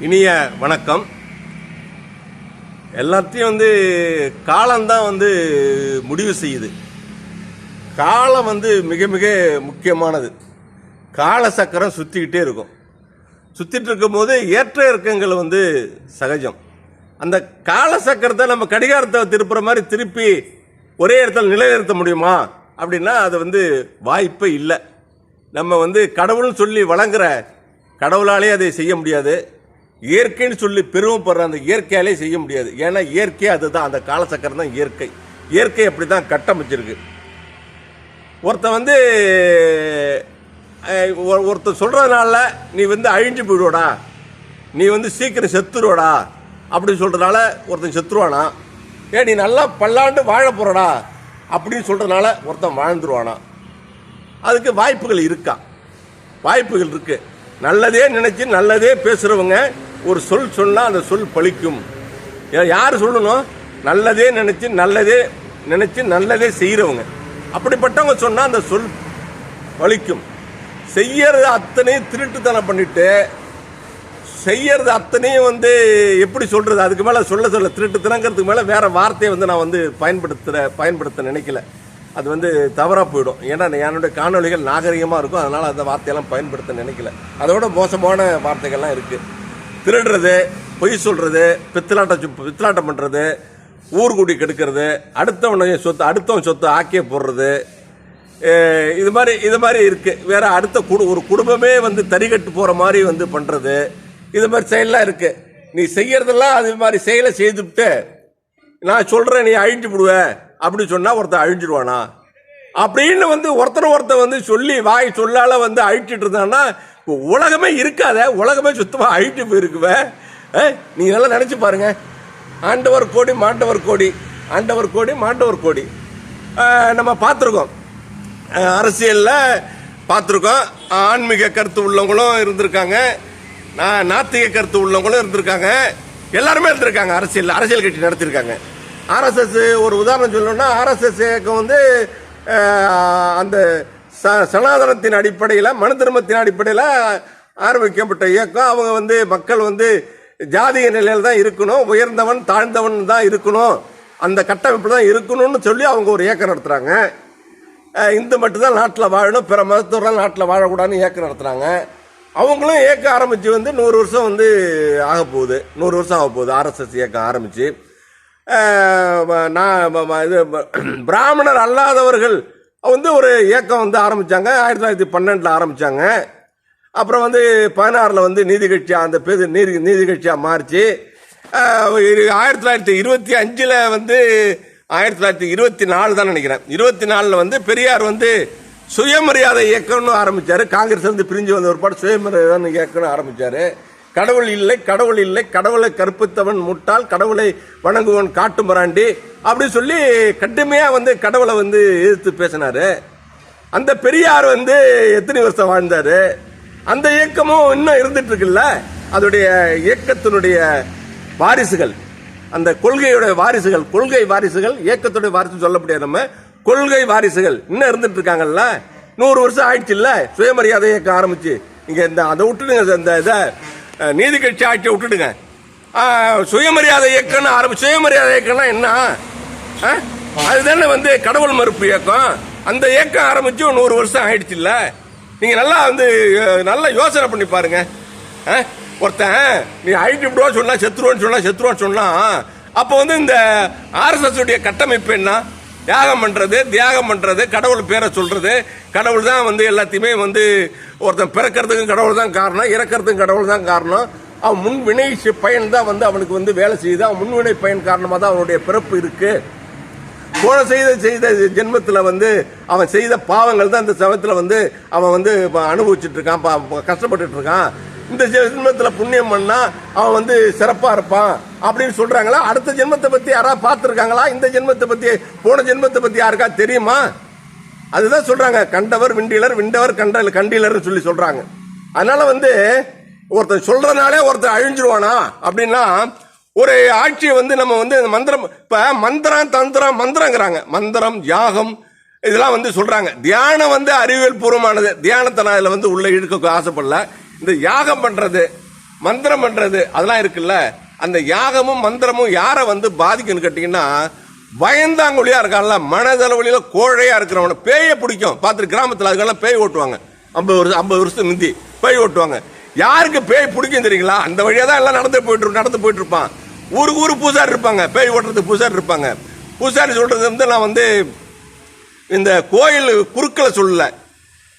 இனிய வணக்கம். எல்லாத்தையும் வந்து காலம்தான் வந்து முடிவு செய்யுது. காலம் வந்து மிக மிக முக்கியமானது. கால சக்கரம் சுற்றிக்கிட்டே இருக்கும். சுற்றிட்டு இருக்கும்போது ஏற்ற இறக்கங்கள் வந்து சகஜம். அந்த கால சக்கரத்தை நம்ம கடிகாரத்தை திருப்புற மாதிரி திருப்பி ஒரே இடத்துல நிலைநிறுத்த முடியுமா? அப்படின்னா அது வந்து வாய்ப்பே இல்லை. நம்ம வந்து கடவுள்னு சொல்லி வழங்குற கடவுளாலே அதை செய்ய முடியாது. இயற்கைன்னு சொல்லி பெருமைப்படுற அந்த இயற்கையாலே செய்ய முடியாது. ஏன்னா இயற்கை அதுதான். அந்த காலச்சக்கரம் தான் இயற்கை. இயற்கை அப்படி தான் கட்டமைச்சிருக்கு. ஒருத்தன் வந்து ஒருத்தர் சொல்கிறதுனால ஒருத்தன் நீ வந்து அழிஞ்சு போயிடுவோடா. நீ வந்து சீக்கிரம் செத்துருவடா. அப்படி சொல்கிறதுனால ஒருத்தன் செத்துருவானா? ஏ நீ நல்லா பல்லாண்டு வாழ போகிறடா அப்படின்னு சொல்கிறதுனால ஒருத்தன் வாழ்ந்துருவானா? அதுக்கு வாய்ப்புகள் இருக்கா? வாய்ப்புகள் இருக்குது நல்லதே நினச்சி நல்லதே பேசுகிறவங்க ஒரு சொல் சொன்னால் அந்த சொல் பலிக்கும் யார் சொல்லணும்? நல்லதே நினச்சி நல்லதே நினச்சி நல்லதே செய்கிறவங்க அப்படிப்பட்டவங்க சொன்னால் அந்த சொல் பலிக்கும் செய்யறது அத்தனையும் திருட்டுத்தனம் பண்ணிட்டு செய்யறது அத்தனையும் வந்து எப்படி சொல்கிறது அதுக்கு மேலே சொல்ல சொல்ல திருட்டுத்தனங்கிறதுக்கு மேலே வேறு வார்த்தையை வந்து நான் வந்து பயன்படுத்துகிற பயன்படுத்த நினைக்கல. அது வந்து தவறாக போயிடும். ஏன்னா என்னுடைய காணொளிகள் நாகரிகமாக இருக்கும். அதனால் அந்த வார்த்தையெல்லாம் பயன்படுத்த நினைக்கல. அதோட மோசமான வார்த்தைகள்லாம் இருக்குது திருடுறது பொய் சொல்கிறது பித்தலாட்டம் பித்தலாட்டம் பண்ணுறது ஊர்குடி கெடுக்கிறது அடுத்தவனுடைய சொத்து அடுத்தவன் சொத்து ஆக்கிய போடுறது இது மாதிரி இது மாதிரி இருக்குது வேறு அடுத்த குடு ஒரு குடும்பமே வந்து தறிகட்டு போகிற மாதிரி வந்து பண்ணுறது இது மாதிரி செயலெலாம் இருக்குது நீ செய்கிறதெல்லாம் அது மாதிரி செயலை செய்துவிட்டு நான் சொல்கிறேன் நீ அழிஞ்சு விடுவ அப்படின்னு சொன்னால் ஒருத்தன் அழிஞ்சிடுவானா? அப்படின்னு வந்து ஒருத்தர் ஒருத்தன் வந்து சொல்லி வாய் சொல்லால் வந்து அழிச்சிட்டு இருந்தான்னா உலகமே இருக்காத உலகமே சுத்தமாக அழிட்டு போயிருக்குவ. அஹ், நீங்க நல்லா நினைச்சு பாருங்க. ஆண்டவர் கோடி மாண்டவர் கோடி ஆண்டவர் கோடி மாண்டவர் கோடி. நம்ம பார்த்துருக்கோம். அரசியலில் பார்த்துருக்கோம். ஆன்மீக கருத்து உள்ளவங்களும் இருந்திருக்காங்க. நாத்திக கருத்து உள்ளவங்களும் இருந்திருக்காங்க. எல்லாருமே இருந்திருக்காங்க அரசியல் அரசியல் கட்சி நடத்தியிருக்காங்க ஆர்எஸ்எஸ் ஒரு உதாரணம் சொல்லணும்னா ஆர்எஸ்எஸ் இயக்கம் வந்து அந்த ச- சனாதனத்தின் அடிப்படையில் மனு தர்மத்தின் அடிப்படையில் ஆரம்பிக்கப்பட்ட இயக்கம். அவங்க வந்து மக்கள் வந்து ஜாதிய நிலையில் தான் இருக்கணும். உயர்ந்தவன் தாழ்ந்தவன் தான் இருக்கணும். அந்த கட்டமைப்பு தான் இருக்கணும்னு சொல்லி அவங்க ஒரு இயக்கம் நடத்துகிறாங்க இந்து மட்டும்தான் நாட்டில் வாழணும். பிற மதத்தோர்லாம் நாட்டில் வாழக்கூடாதுன்னு இயக்கம் நடத்துகிறாங்க அவங்களும் இயக்கம் ஆரம்பித்து வந்து நூறு வருஷம் வந்து ஆக போகுது நூறு வருஷம் ஆக போகுது ஆர்எஸ்எஸ் இயக்கம் ஆரம்பித்து நான் இது பிராமணர் அல்லாதவர்கள் வந்து ஒரு இயக்கம் வந்து ஆரம்பித்தாங்க ஆயிரத்தி தொள்ளாயிரத்தி பன்னெண்டில் ஆரம்பித்தாங்க அப்புறம் வந்து பதினாறில் வந்து நீதி கட்சியாக அந்த பேர் நீதி நீதி கட்சியாக மாறிச்சு ஆயிரத்தி தொள்ளாயிரத்தி இருபத்தி அஞ்சில் வந்து ஆயிரத்தி தொள்ளாயிரத்தி இருபத்தி நாலு தான் நினைக்கிறேன். இருபத்தி நாலில் வந்து பெரியார் வந்து சுயமரியாதை இயக்கம்னு ஆரம்பித்தார் காங்கிரஸ்லேருந்து பிரிஞ்சு வந்த ஒரு பாட்டு சுயமரியாதை இயக்கம்னு ஆரம்பித்தார் கடவுள் இல்லை கடவுள் இல்லை கடவுளை கற்பித்தவன் முட்டாள் கடவுளை வணங்குவன் காட்டு மிராண்டி அப்படி சொல்லி கடுமையாக வந்து கடவுளை வந்து எதிர்த்து பேசினாரு. அந்த பெரியார் வந்து எத்தனை வருஷம் வாழ்ந்தார்? அந்த இயக்கமும் இன்னும் இருந்துட்டு இருக்குல்ல? அதோடைய இயக்கத்தினுடைய வாரிசுகள் அந்த கொள்கையோட வாரிசுகள் கொள்கை வாரிசுகள் இயக்கத்துடைய வாரிசு சொல்ல முடியாது நம்ம. கொள்கை வாரிசுகள் இன்னும் இருந்துட்டு இருக்காங்கல்ல? நூறு வருஷம் ஆயிடுச்சு இல்ல? சுயமரியாதை இயக்கம் ஆரம்பிச்சு. இங்கே இந்த அதை விட்டுடுங்க இந்த இதை. நீதி கட்சி ஆட்சியை விட்டுடுங்க சுயமரியாதை இயக்கம்னு ஆரம்பி சுயமரியாதை இயக்கம்னா என்ன ஆ? அதுதானே வந்து கடவுள் மறுப்பு இயக்கம் அந்த இயக்கம் ஆரம்பிச்சு நூறு வருஷம் ஆயிடுச்சு இல்லை நீங்கள் நல்லா வந்து நல்லா யோசனை பண்ணி பாருங்க ஆ? ஒருத்தன் நீ அழிட்டு விடுவா சொன்னால் செத்துருவோன்னு சொன்னால் செத்துருவான்னு சொன்னா அப்போ வந்து இந்த ஆர்எஸ்எஸ் உடைய கட்டமைப்பு என்ன தியாகம் பண்ணுறது தியாகம் பண்ணுறது கடவுள் பேரை சொல்கிறது கடவுள் தான் வந்து எல்லாத்தையுமே வந்து ஒருத்தன் பிறக்கிறதுக்கும் கடவுள் தான் காரணம் இறக்கிறதுக்கும் கடவுள் தான் காரணம். அவன் முன்வினை பயன் தான் வந்து அவனுக்கு வந்து வேலை செய்யுது. அவன் முன்வினை பயன் காரணமாக தான் அவனுடைய பிறப்பு இருக்கு. போன செய்த செய்த ஜென்மத்தில் வந்து அவன் செய்த பாவங்கள் தான் இந்த சமயத்தில் வந்து அவன் வந்து அனுபவிச்சுட்டு இருக்கான் பா- கஷ்டப்பட்டுட்டு இருக்கான். இந்த ஜென்மத்தில் புண்ணியம் பண்ணா அவன் வந்து சிறப்பாக இருப்பான் அப்படின்னு சொல்கிறாங்களா அடுத்த ஜென்மத்தை பற்றி யாராவது பார்த்துருக்காங்களா? இந்த ஜென்மத்தை பற்றி போன ஜென்மத்தை பற்றி யாருக்கா தெரியுமா? அதுதான் சொல்றாங்க கண்டவர் விண்டிலர் விண்டவர் கண்ட கண்டிலர்னு சொல்லி சொல்றாங்க. அதனால வந்து ஒருத்தன் சொல்றதுனாலே ஒருத்தன் அழிஞ்சிருவானா? அப்படின்னா ஒரு ஆட்சியை வந்து நம்ம வந்து மந்திரம் இப்ப மந்திரம் தந்திரம் மந்திரங்கிறாங்க. மந்திரம் யாகம் இதெல்லாம் வந்து சொல்றாங்க. தியானம் வந்து அறிவியல் பூர்வமானது. தியானத்தை நான் இதில் வந்து உள்ள இழுக்க ஆசைப்படல. இந்த யாகம் பண்றது மந்திரம் பண்றது அதெல்லாம் இருக்குல்ல. அந்த யாகமும் மந்திரமும் யாரை வந்து பாதிக்குன்னு கேட்டிங்கன்னா பயந்தாங்குழியா இருக்கான்ல மனதளவுல கோழையா இருக்கிறவன. பேயை பிடிக்கும். பார்த்துட்டு கிராமத்தில் அதுக்கெல்லாம் பேய் ஓட்டுவாங்க. ஐம்பது வருஷம் ஐம்பது வருஷத்துக்கு முந்தி பேய் ஓட்டுவாங்க. யாருக்கு பேய் பிடிக்கும் தெரியுங்களா? அந்த வழியாக தான் எல்லாம் நடந்து போயிட்டு நடந்து போயிட்டு இருப்பான். ஊருக்கு ஊர் பூசாரி இருப்பாங்க. பேய் ஓட்டுறதுக்கு பூசாரி இருப்பாங்க. பூசாரி சொல்றது வந்து நான் வந்து இந்த கோயில் குறுக்களை சொல்லல.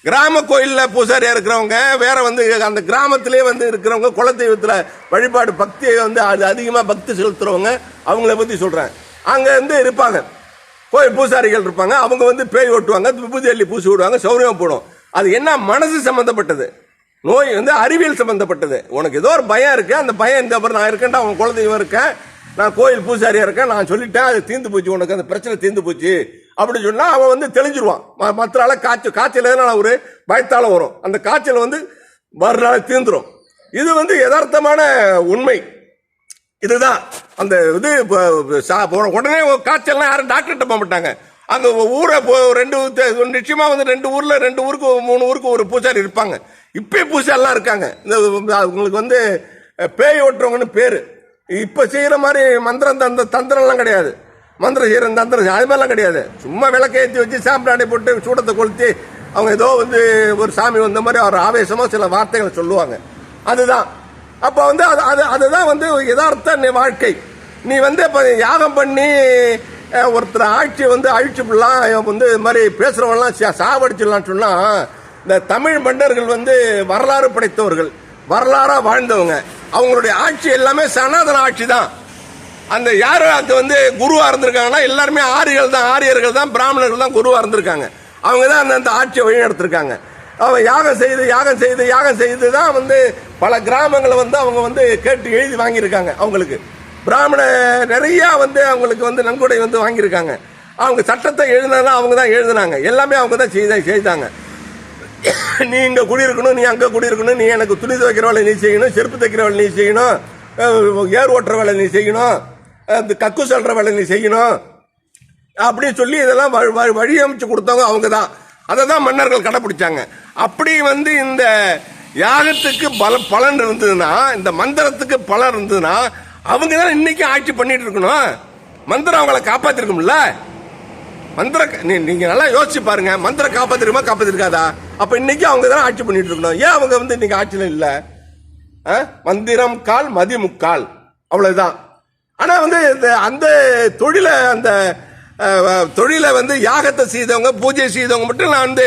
கிராம கோயிலில் பூசாரியாக இருக்கிறவங்க வேற வந்து அந்த கிராமத்திலே வந்து இருக்கிறவங்க குலதெய்வத்தில் வழிபாடு பக்தியை வந்து அது அதிகமாக பக்தி செலுத்துறவங்க அவங்கள பற்றி சொல்கிறேன் அங்கே வந்து இருப்பாங்க. கோயில் பூசாரிகள் இருப்பாங்க. அவங்க வந்து பேய் ஓட்டுவாங்க விபூதி அள்ளி பூசி விடுவாங்க சௌரியம் போடும். அது என்ன மனசு சம்மந்தப்பட்டது நோய் வந்து அறிவியல் சம்மந்தப்பட்டது உனக்கு ஏதோ ஒரு பயம் இருக்குது அந்த பயம் இந்த அப்புறம் நான் இருக்கேன்டா உன் குழந்தையும் இருக்கேன். நான் கோயில் பூசாரியாக இருக்கேன் நான் சொல்லிட்டேன் அது தீர்ந்து போச்சு உனக்கு அந்த பிரச்சனை தீர்ந்து போச்சு. அப்படி சொன்னால் அவன் வந்து தெளிஞ்சிருவான். ம- மற்ற ஆள காய்ச்சல் காய்ச்சல் எதனால ஒரு பயத்தால் வரும். அந்த காய்ச்சல் வந்து மறுநாள் தீர்ந்துடும் இது வந்து யதார்த்தமான உண்மை. இதுதான். அந்த இது போன உடனே காய்ச்சல்லாம் யாரும் டாக்டர்கிட்ட போக மாட்டாங்க. அந்த ஊரை போ- ரெண்டு தெ- வந்து ரெண்டு ஊரில் ரெண்டு ஊருக்கு மூணு ஊருக்கு ஒரு பூசாரி இருப்பாங்க. இப்பயே பூசாரிலாம் இருக்காங்க. இந்த உங்களுக்கு வந்து பேய் ஓட்டுறவங்கன்னு பேர். இப்போ செய்கிற மாதிரி மந்திரம் தந்த தந்திரம்லாம் கிடையாது. மந்திரம் செய்கிற தந்திரம் அது மாதிரிலாம் கிடையாது. சும்மா விளக்க ஏற்றி வச்சு சாம்பிராணி போட்டு சூடத்தை கொளுத்தி அவங்க ஏதோ வந்து ஒரு சாமி வந்த மாதிரி ஒரு ஆவேசமாக சில வார்த்தைகளை சொல்லுவாங்க. அதுதான். அப்போ வந்து அது அது அதுதான் வந்து யதார்த்த வாழ்க்கை. நீ வந்து இப்போ யாகம் பண்ணி ஒருத்தர் ஆட்சியை வந்து அழிச்சுடலாம் வந்து இது மாதிரி பேசுகிறவங்களாம் சா- சாவடிச்சிடலாம் சொன்னால் இந்த தமிழ் மன்னர்கள் வந்து வரலாறு படைத்தவர்கள் வரலாறாக வாழ்ந்தவங்க. அவங்களுடைய ஆட்சி எல்லாமே சனாதன ஆட்சி தான். அந்த யார் அது வந்து குருவாக இருந்திருக்காங்கன்னா எல்லாருமே ஆரியர்கள் தான் ஆரியர்கள் தான் பிராமணர்கள் தான் குருவாக இருந்திருக்காங்க. அவங்க தான் அந்த அந்த ஆட்சியை வழி நடத்திருக்காங்க அவன் யாகம் செய்து யாகம் செய்து யாகம் செய்து தான் வந்து பல கிராமங்களை வந்து அவங்க வந்து கேட்டு எழுதி வாங்கியிருக்காங்க அவங்களுக்கு. பிராமண நிறையா வந்து அவங்களுக்கு வந்து நன்கொடை வந்து வாங்கியிருக்காங்க. அவங்க சட்டத்தை எழுதினா அவங்க தான் எழுதினாங்க. எல்லாமே அவங்க தான் செய்த செய்தாங்க. நீ இங்கே குடியிருக்கணும் நீ அங்கே குடியிருக்கணும் நீ எனக்கு துணி துவைக்கிற வேலை நீ செய்யணும் செருப்பு தைக்கிற வேலை நீ செய்யணும் ஏர் ஓட்டுற வேலை நீ செய்யணும் அந்த இந்த கக்கு சொல்கிற வேலை நீ செய்யணும். அப்படின்னு சொல்லி இதெல்லாம் வழி- வழி- வழி அமைச்சு கொடுத்தவங்க அவங்க தான் அதை தான் மன்னர்கள் கடைப்பிடிச்சாங்க அப்படி வந்து இந்த யாகத்துக்கு பல பலன் இருந்ததுன்னா இந்த மந்திரத்துக்கு பலன் இருந்ததுன்னா அவங்க தான் இன்னைக்கு ஆட்சி பண்ணிட்டு இருக்கணும். மந்திரம் அவங்கள காப்பாத்திருக்கும்ல? மந்திர நீ- நீங்க நல்லா யோசிச்சு பாருங்க. மந்திரம் காப்பாத்திருக்குமா காப்பாத்திருக்காதா? அப்ப இன்னைக்கு அவங்க தான் ஆட்சி பண்ணிட்டு இருக்கணும். ஏன் அவங்க வந்து இன்னைக்கு ஆட்சியில இல்ல? ஆ? மந்திரம் கால் மதி முக்கால் அவ்வளவுதான். ஆனா வந்து இந்த அந்த தொழிலை அந்த தொழிலை வந்து யாகத்தை செய்தவங்க பூஜை செய்தவங்க மட்டும் நான் வந்து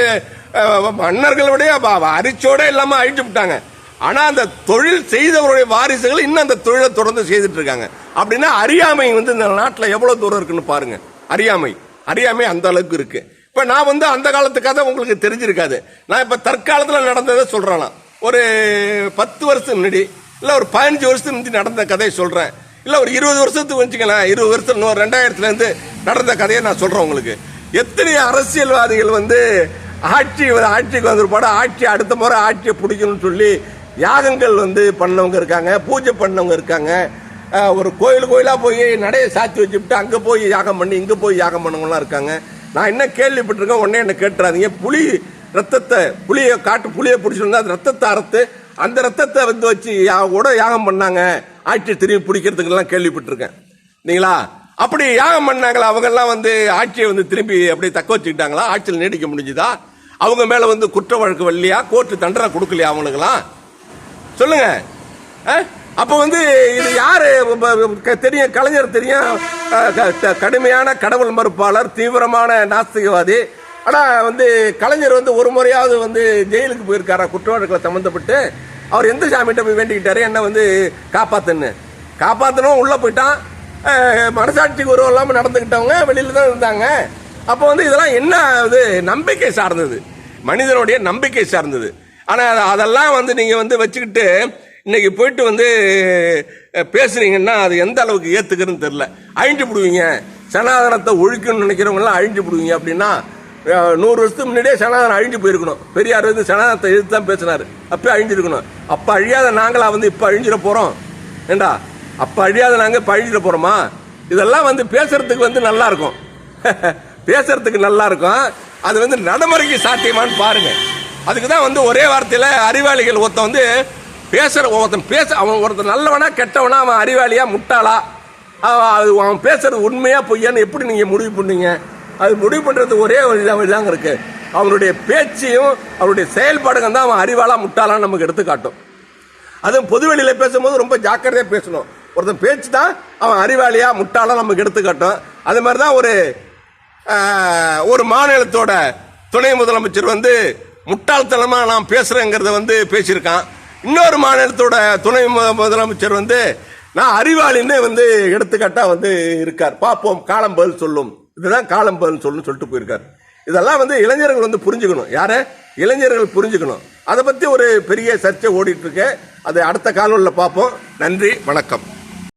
மன்னர்களுடைய அரிச்சோட இல்லாமல் அழிச்சு விட்டாங்க. ஆனால் அந்த தொழில் செய்தவருடைய வாரிசுகள் இன்னும் அந்த தொழிலை தொடர்ந்து செய்துட்டு இருக்காங்க. அப்படின்னா அறியாமை வந்து இந்த நாட்டில் எவ்வளோ தூரம் இருக்குன்னு பாருங்க. அறியாமை. அறியாமை அந்த அளவுக்கு இருக்கு. இப்போ நான் வந்து அந்த காலத்து கதை உங்களுக்கு தெரிஞ்சிருக்காது. நான் இப்போ தற்காலத்தில் நடந்ததை சொல்கிறேன் ஒரு பத்து வருஷத்துக்கு முன்னாடி இல்லை ஒரு பதினஞ்சு வருஷத்துக்கு முன்னாடி நடந்த கதையை சொல்கிறேன் இல்லை ஒரு இருபது வருஷத்துக்கு வச்சுக்கலாம் இருபது வருஷம் இன்னொரு ரெண்டாயிரத்துலேருந்து நடந்த கதையை நான் சொல்கிறேன் உங்களுக்கு. எத்தனை அரசியல்வாதிகள் வந்து ஆட்சி ஆட்சிக்கு வந்திருப்பாடு ஆட்சி அடுத்த முறை ஆட்சியை பிடிக்கணும்னு சொல்லி யாகங்கள் வந்து பண்ணவங்க இருக்காங்க பூஜை பண்ணவங்க இருக்காங்க. ஒரு கோயில் கோயிலாக போய் நடைய சாத்தி வச்சுட்டு அங்கே போய் யாகம் பண்ணி இங்கே போய் யாகம் பண்ணவங்களாம் இருக்காங்க. நான் என்ன கேள்விப்பட்டிருக்கேன் உடனே என்ன கேட்டுறாதீங்க. புலி ரத்தத்தை புளியை காட்டு புளியை பிடிச்சிருந்தா அது ரத்தத்தை அறுத்து அந்த ரத்தத்தை வந்து வச்சு யா- கூட யாகம் பண்ணாங்க. ஆட்சி திரும்பி பிடிக்கிறதுக்கெல்லாம் கேள்விப்பட்டிருக்கேன். இல்லைங்களா அப்படி யாகம் பண்ணாங்களா? அவங்கெல்லாம் வந்து ஆட்சியை வந்து திரும்பி அப்படியே தக்க வச்சுக்கிட்டாங்களா? ஆட்சியில் நீடிக்க முடிஞ்சுதா? அவங்க மேல வந்து குற்ற வழக்கு வரலையா? கோர்ட்டு தண்டனை கொடுக்கலையா அவங்களுக்கெல்லாம் சொல்லுங்க. அஹ்? அப்ப வந்து இது யாரு? தெரியும் கலைஞர் தெரியும். க- கடுமையான கடவுள் மறுப்பாளர் தீவிரமான நாஸ்திகவாதி. ஆனால் வந்து கலைஞர் வந்து ஒரு முறையாவது வந்து ஜெயிலுக்கு போயிருக்காரா? குற்றவாளிகளை சம்மந்தப்பட்டு அவர் எந்த சாமிகிட்ட போய் வேண்டிக்கிட்டாரு? என்ன வந்து காப்பாத்துன்னு. காப்பாற்றணும் உள்ளே போயிட்டான். மனசாட்சி மனசாட்சிக்கு உருவம் இல்லாமல் நடந்துக்கிட்டவங்க வெளியில் தான் இருந்தாங்க. அப்போ வந்து இதெல்லாம் என்ன இது நம்பிக்கை சார்ந்தது? மனிதனுடைய நம்பிக்கை சார்ந்தது. ஆனால் அதெல்லாம் வந்து நீங்கள் வந்து வச்சுக்கிட்டு இன்னைக்கு போயிட்டு வந்து அஹ், பேசுறீங்கன்னா அது எந்த அளவுக்கு ஏத்துக்கிறதுன்னு தெரில அழிஞ்சு விடுவீங்க சனாதனத்தை ஒழிக்கணும்னு நினைக்கிறவங்களாம் அழிஞ்சு விடுவீங்க அப்படின்னா நூறு வருஷத்துக்கு முன்னாடியே சனாதனம் அழிஞ்சு போயிருக்கணும். பெரியார் வந்து சனாதனத்தை எதிர்த்து தான் பேசினார். அப்போ அழிஞ்சிருக்கணும். அப்போ அழியாத நாங்களா வந்து இப்போ அழிஞ்சிட போகிறோம் ஏண்டா? அப்போ அழியாத நாங்கள் இப்போ அழிஞ்சிட போகிறோமா இதெல்லாம் வந்து பேசுறதுக்கு வந்து நல்லா இருக்கும். பேசுறதுக்கு நல்லா இருக்கும். அது வந்து நடைமுறைக்கு சாத்தியமான்னு பாருங்க. அதுக்கு தான் வந்து ஒரே வார்த்தையில் அறிவாளிகள் ஒருத்தன் வந்து பேசுற ஒருத்தன் பேச அவன் ஒருத்தன் நல்லவனா கெட்டவனா அவன் அறிவாளியா முட்டாளா? அவன் அது அவன் பேசுறது உண்மையா பொய்யான்னு எப்படி நீங்க முடிவு பண்ணீங்க? அது முடிவு பண்ணுறது ஒரே ஒரு இருக்குது இதாங்க அவனுடைய பேச்சையும் அவனுடைய செயல்பாடுகள் தான் அவன் அறிவாளா முட்டாளான்னு நமக்கு எடுத்துக்காட்டும். அதுவும் பொதுவெளியில் பேசும்போது ரொம்ப ஜாக்கிரதையாக பேசணும். ஒருத்தன் பேச்சு தான் அவன் அறிவாளியாக முட்டாளாக நமக்கு எடுத்துக்காட்டும். அது மாதிரி தான் ஒரு ஒரு மாநிலத்தோட துணை முதலமைச்சர் வந்து முட்டாள்தனமாக நான் பேசுகிறேங்கிறத வந்து பேசியிருக்கான். இன்னொரு மாநிலத்தோட துணை முதலமைச்சர் வந்து நான் அறிவாளின்னு வந்து எடுத்துக்காட்டாக வந்து இருக்கார். பார்ப்போம் காலம் பதில் சொல்லும். இதுதான் காலம் பதில் சொல்லும் சொல்லிட்டு போயிருக்கார். இதெல்லாம் வந்து இளைஞர்கள் வந்து புரிஞ்சுக்கணும். யார? இளைஞர்கள் புரிஞ்சுக்கணும். அதை பற்றி ஒரு பெரிய சர்ச்சை ஓடிட்டு இருக்கு. அதை அடுத்த காணொலியில் பார்ப்போம். நன்றி வணக்கம்.